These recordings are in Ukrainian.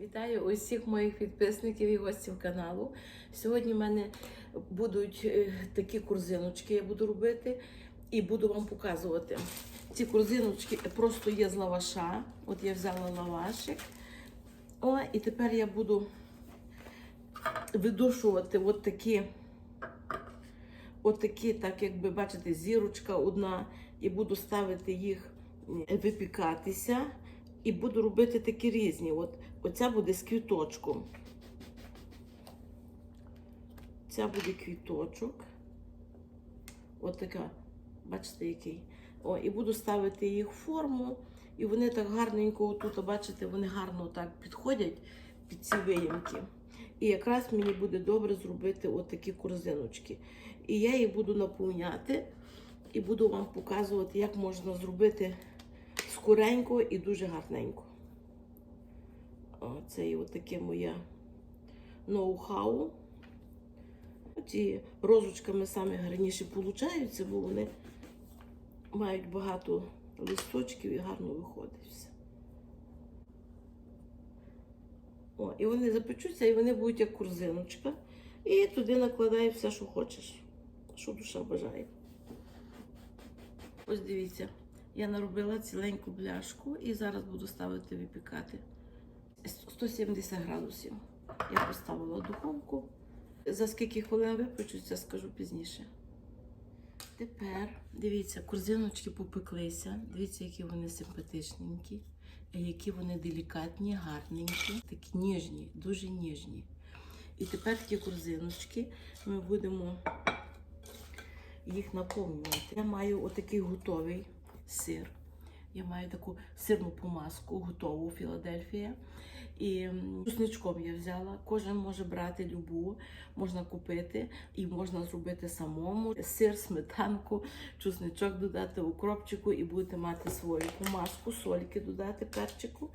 Вітаю усіх моїх підписників і гостів каналу. Сьогодні в мене будуть е, такі корзиночки, я буду робити і буду вам показувати. Ці корзиночки просто є з лаваша. От я взяла лавашик. О, і тепер я буду видушувати от такі, от такі, так якби бачите, зірочка одна, і буду ставити їх е, випікатися. І буду робити такі різні. От, оця буде з квіточком. Ця буде квіточок. От така, бачите, який. О, і буду ставити їх в форму. І вони так гарненько, тут, бачите, вони гарно так підходять під ці виямки. І якраз мені буде добре зробити от корзиночки. І я їх буду наповняти і буду вам показувати, як можна зробити скоренько і дуже гарненько. О, Це і от таке моє ноу-хау. Ці розочками саме гарніше получаються, бо вони мають багато листочків і гарно виходить все. О, і вони запечуться, і вони будуть як корзиночка. І туди накладаю все, що хочеш, що душа бажає. Ось дивіться. Я наробила ціленьку бляшку і зараз буду ставити випікати 170 градусів. Я поставила духовку. За скільки хвилин випечуться, скажу пізніше. Тепер, дивіться, корзиночки попеклися. Дивіться, які вони симпатичненькі, які вони делікатні, гарненькі, такі ніжні, дуже ніжні. І тепер ті корзиночки ми будемо їх наповнювати. Я маю отакий готовий сир. Я маю таку сирну помазку, готову Філадельфія. І чесничком я взяла. Кожен може брати любу, можна купити і можна зробити самому. Сир, сметанку, чесничок додати укропчику і будете мати свою помазку, сольки додати перчику.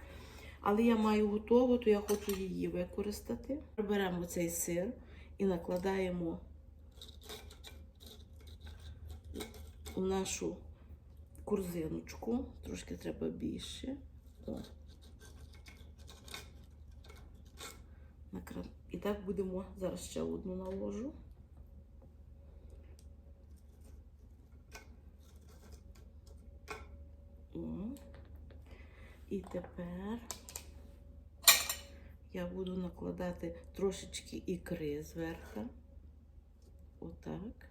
Але я маю готову, то я хочу її використати. Беремо цей сир і накладаємо у нашу корзиночку, трошки треба більше. О. І так будемо зараз ще одну наложу. І тепер я буду накладати трошечки ікри зверху. Отак.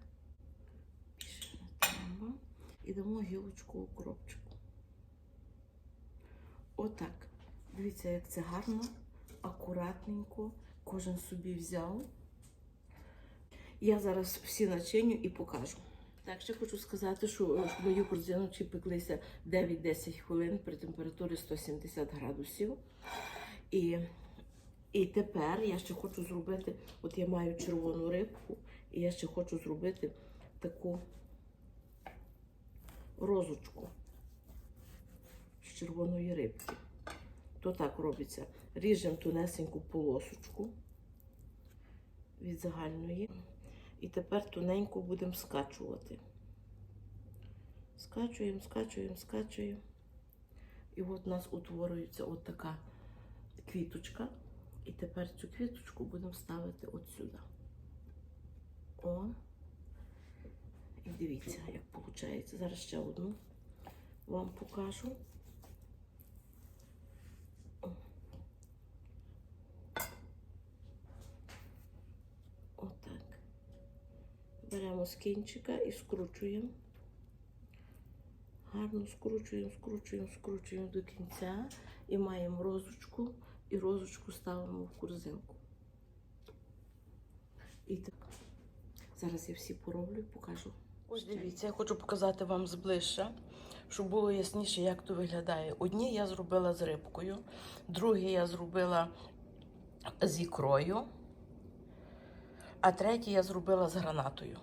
Більше треба. І дамо гілочку укропчику. Отак. Дивіться, як це гарно, акуратненько. Кожен собі взяв. Я зараз всі начиню і покажу. Так, ще хочу сказати, що е, мої корзиночки пеклися 9-10 хвилин при температурі 170 градусів. І, і тепер я ще хочу зробити, от я маю червону рибку, і я ще хочу зробити таку розочку з червоної рибки. То так робиться. Ріжемо тунесеньку полосочку від загальної. І тепер тоненько будемо скачувати. Скачуємо, скачуємо, скачуємо. І от у нас утворюється от така квіточка. І тепер цю квіточку будемо ставити от сюди. О. Дивіться, як виходить. Зараз ще одну вам покажу. Отак. Беремо з кінчика і скручуємо. Гарно скручуємо, скручуємо, скручуємо до кінця і маємо розочку, і розочку ставимо в корзинку. І так. Зараз я всі пороблю і покажу. Ось дивіться, я хочу показати вам зближче, щоб було ясніше, як то виглядає. Одні я зробила з рибкою, другі я зробила з ікрою, а треті я зробила з гранатою.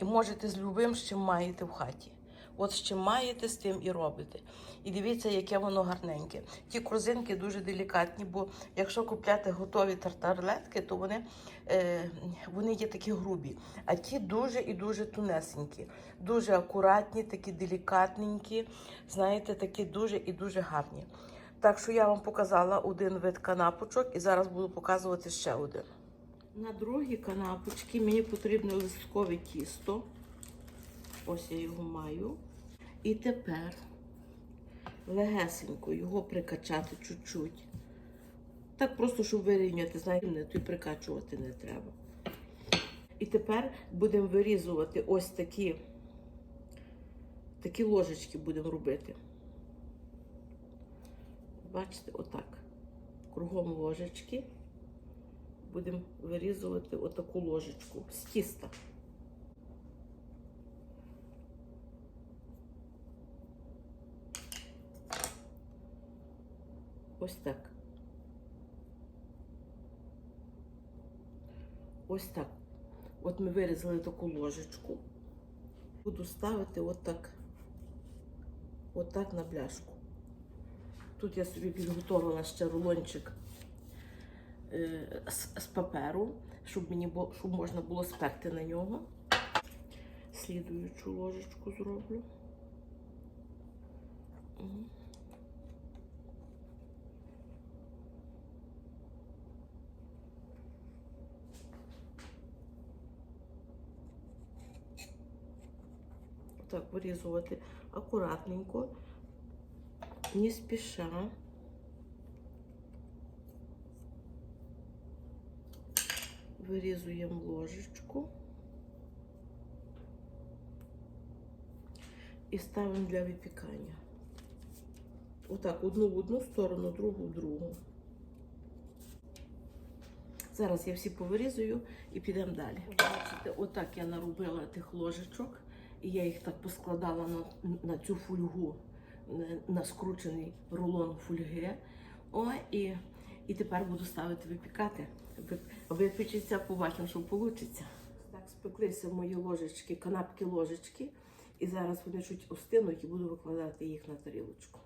І можете з любим, чим маєте в хаті. От з чим маєте, з тим і робите. І дивіться, яке воно гарненьке. Ті корзинки дуже делікатні, бо якщо купляти готові тартарлетки, то вони, е, вони є такі грубі. А ті дуже і дуже тунесенькі, дуже акуратні, такі делікатненькі, знаєте, такі дуже і дуже гарні. Так що я вам показала один вид канапочок і зараз буду показувати ще один. На другі канапочки мені потрібно листкове тісто. Ось я його маю. І тепер легесенько його прикачати чуть-чуть. Так просто, щоб вирівняти, знаєте, то й прикачувати не треба. І тепер будемо вирізувати ось такі, такі ложечки будемо робити. Бачите, отак. Кругом ложечки будемо вирізувати отаку ложечку з тіста. Ось так. Ось так. От ми вирізали таку ложечку. Буду ставити отак. Отак на бляшку. Тут я собі підготувала ще рулончик е, з, паперу, щоб мені бу- щоб можна було сперти на нього. Слідуючу ложечку зроблю. Мгм. Так, вирізувати акуратненько, не спіша. Вирізуємо ложечку і ставимо для випікання. Отак, одну в одну сторону, другу в другу. Зараз я всі повирізую і підемо далі. Бачите, отак я наробила тих ложечок, і я їх так поскладала на, на цю фольгу, на, на скручений рулон фольги. О, і, і тепер буду ставити випікати. Ви- Випечеться, побачимо, що вийде. Так спеклися мої ложечки, канапки ложечки. І зараз вони чуть остинуть і буду викладати їх на тарілочку.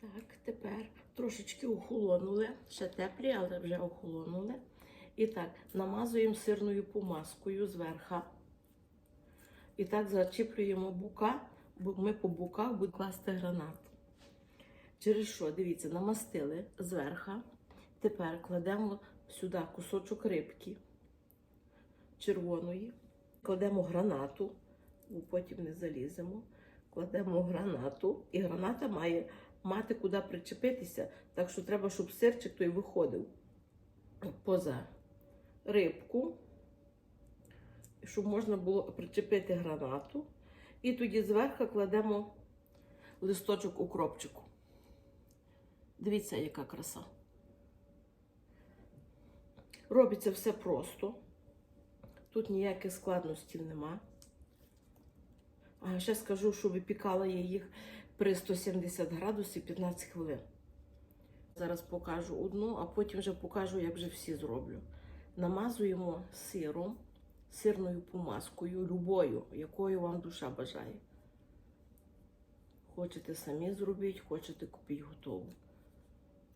Так, тепер трошечки охолонули, ще теплі, але вже охолонули. І так, намазуємо сирною помазкою зверха. І так зачіплюємо бука, бо ми по боках будемо класти гранат. Через що, дивіться, намастили зверха. Тепер кладемо сюди кусочок рибки червоної, кладемо гранату, бо потім не заліземо. Кладемо гранату, і граната має мати куди причепитися, так що треба, щоб сирчик той виходив поза рибку, щоб можна було причепити гранату. І тоді зверху кладемо листочок укропчику. Дивіться, яка краса. Робиться все просто. Тут ніяких складностей нема. А ще скажу, що випікала я їх при 170 градусів 15 хвилин. Зараз покажу одну, а потім вже покажу, як вже всі зроблю. Намазуємо сиром, сирною помазкою, любою, якою вам душа бажає. Хочете самі зробіть, хочете купіть готову.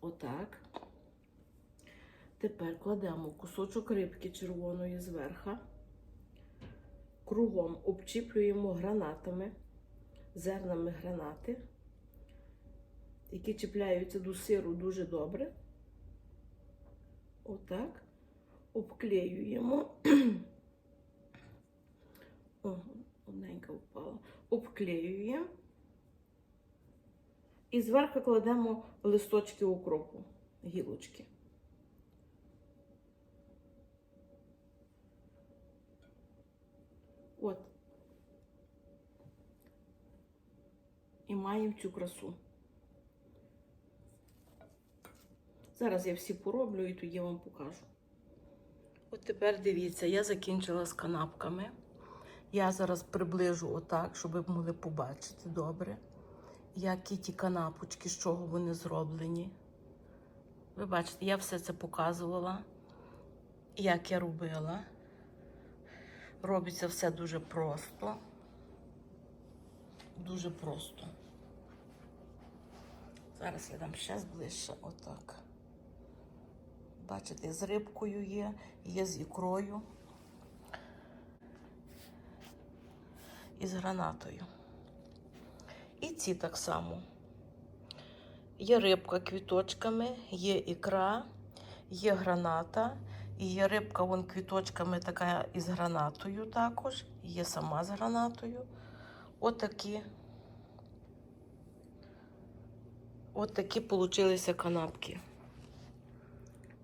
Отак. Тепер кладемо кусочок рибки червоної зверха. Кругом обчіплюємо гранатами, зернами гранати, які чіпляються до сиру дуже добре. Отак. Обклеюємо. О, одненька впала. Обклеюємо. І зверху кладемо листочки укропу, гілочки. От. І маємо цю красу. Зараз я всі пороблю і тоді вам покажу. От тепер дивіться, я закінчила з канапками. Я зараз приближу отак, щоб ви могли побачити добре, які ті канапочки, з чого вони зроблені. Ви бачите, я все це показувала, як я робила. Робиться все дуже просто. Дуже просто. Зараз я дам ще зближче, отак. Бачите, з рибкою є, є з ікрою і з гранатою. І ці так само. Є рибка квіточками, є ікра, є граната, і є рибка вон квіточками така із гранатою також, є сама з гранатою. Отакі. От такі получилися канапки.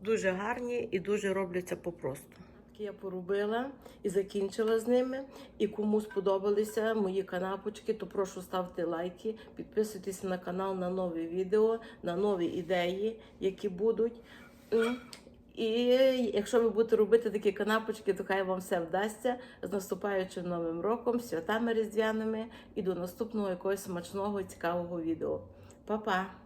Дуже гарні і дуже робляться попросту. Я поробила і закінчила з ними. І кому сподобалися мої канапочки, то прошу ставте лайки, підписуйтесь на канал на нові відео, на нові ідеї, які будуть. І якщо ви будете робити такі канапочки, то хай вам все вдасться з наступаючим новим роком, святами різдвяними і до наступного якогось смачного цікавого відео. Па-па!